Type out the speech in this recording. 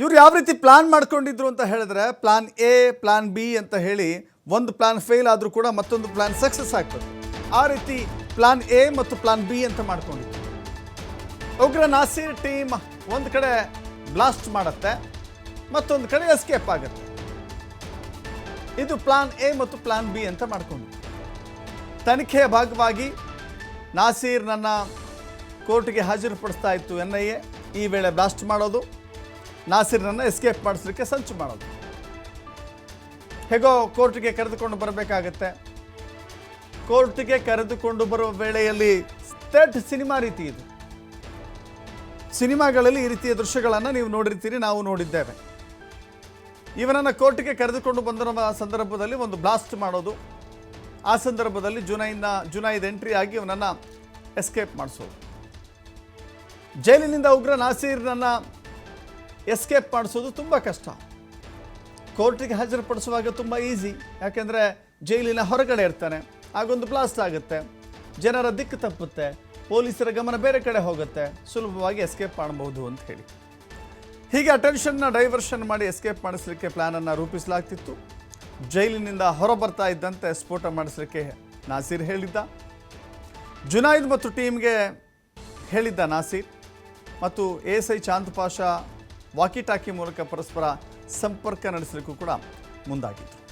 ಇವ್ರು ಯಾವ ರೀತಿ ಪ್ಲಾನ್ ಮಾಡ್ಕೊಂಡಿದ್ರು ಅಂತ ಹೇಳಿದ್ರೆ ಪ್ಲಾನ್ ಎ ಪ್ಲಾನ್ ಬಿ ಅಂತ ಹೇಳಿ ಒಂದು ಪ್ಲಾನ್ ಫೇಲ್ ಆದರೂ ಕೂಡ ಮತ್ತೊಂದು ಪ್ಲಾನ್ ಸಕ್ಸಸ್ ಆಗ್ತದೆ. ಆ ರೀತಿ ಪ್ಲಾನ್ ಎ ಮತ್ತು ಪ್ಲಾನ್ ಬಿ ಅಂತ ಮಾಡ್ಕೊಂಡಿದ್ರು. ಉಗ್ರ ನಾಸೀರ್ ಟೀಮ್ ಒಂದು ಕಡೆ ಬ್ಲಾಸ್ಟ್ ಮಾಡುತ್ತೆ, ಮತ್ತೊಂದು ಕಡೆ ಎಸ್ಕೇಪ್ ಆಗುತ್ತೆ. ಇದು ಪ್ಲಾನ್ ಎ ಮತ್ತು ಪ್ಲಾನ್ ಬಿ ಅಂತ ಮಾಡ್ಕೊಂಡು ತನಿಖೆಯ ಭಾಗವಾಗಿ ನಾಸೀರ್ ನನ್ನ ಕೋರ್ಟ್ಗೆ ಹಾಜರುಪಡಿಸ್ತಾ ಇತ್ತು ಎನ್ ಐ ಎ. ಈ ವೇಳೆ ಬ್ಲಾಸ್ಟ್ ಮಾಡೋದು. ನಾಸೀರ್ನನ್ನು ಎಸ್ಕೇಪ್ ಮಾಡಿಸ್ಲಿಕ್ಕೆ ಸಂಚು ಮಾಡೋದು. ಹೇಗೋ ಕೋರ್ಟ್ಗೆ ಕರೆದುಕೊಂಡು ಬರಬೇಕಾಗತ್ತೆ. ಕೋರ್ಟ್ಗೆ ಕರೆದುಕೊಂಡು ಬರುವ ವೇಳೆಯಲ್ಲಿ ಸ್ಟೇಟ್ ಸಿನಿಮಾ ರೀತಿ ಇದು. ಸಿನಿಮಾಗಳಲ್ಲಿ ಈ ರೀತಿಯ ದೃಶ್ಯಗಳನ್ನು ನೀವು ನೋಡಿರ್ತೀರಿ, ನಾವು ನೋಡಿದ್ದೇವೆ. ಇವನನ್ನು ಕೋರ್ಟ್ಗೆ ಕರೆದುಕೊಂಡು ಬಂದಿರುವ ಸಂದರ್ಭದಲ್ಲಿ ಒಂದು ಬ್ಲಾಸ್ಟ್ ಮಾಡೋದು. ಆ ಸಂದರ್ಭದಲ್ಲಿ ಜುನೈನ, ಜುನೈದ್ ಎಂಟ್ರಿ ಆಗಿ ಇವನನ್ನು ಎಸ್ಕೇಪ್ ಮಾಡಿಸೋದು. ಜೈಲಿನಿಂದ ಉಗ್ರ ನಾಸೀರ್ನನ್ನು ಎಸ್ಕೇಪ್ ಮಾಡಿಸೋದು ತುಂಬ ಕಷ್ಟ. ಕೋರ್ಟಿಗೆ ಹಾಜರುಪಡಿಸುವಾಗ ತುಂಬ ಈಸಿ ಯಾಕೆಂದರೆ ಜೈಲಿನ ಹೊರಗಡೆ ಇರ್ತಾನೆ. ಆಗೊಂದು ಬ್ಲಾಸ್ಟ್ ಆಗುತ್ತೆ. ಜನರ ದಿಕ್ಕು ತಪ್ಪುತ್ತೆ. ಪೊಲೀಸರ ಗಮನ ಬೇರೆ ಕಡೆ ಹೋಗುತ್ತೆ. ಸುಲಭವಾಗಿ ಎಸ್ಕೇಪ್ ಮಾಡಬಹುದು ಅಂತ ಹೇಳಿ. ಹೀಗೆ ಅಟೆನ್ಷನ್ನ ಡೈವರ್ಷನ್ ಮಾಡಿ ಎಸ್ಕೇಪ್ ಮಾಡಿಸಲಿಕ್ಕೆ ಪ್ಲ್ಯಾನನ್ನು ರೂಪಿಸಲಾಗ್ತಿತ್ತು. ಜೈಲಿನಿಂದ ಹೊರ ಬರ್ತಾ ಇದ್ದಂತೆ ಸ್ಫೋಟ ಮಾಡಿಸಲಿಕ್ಕೆ ನಾಸೀರ್ ಹೇಳಿದ್ದ. ಜುನಾಯಿದ್ ಮತ್ತು ಟೀಮ್ಗೆ ಹೇಳಿದ್ದ ನಾಸೀರ್. ಮತ್ತು S I Chand Pasha walkie talkie ಮೂಲಕ ಪರಸ್ಪರ ಸಂಪರ್ಕ ನಡೆಸಲಿಕ್ಕೂ ಕೂಡ ಮುಂದಾಗಿದ್ದರು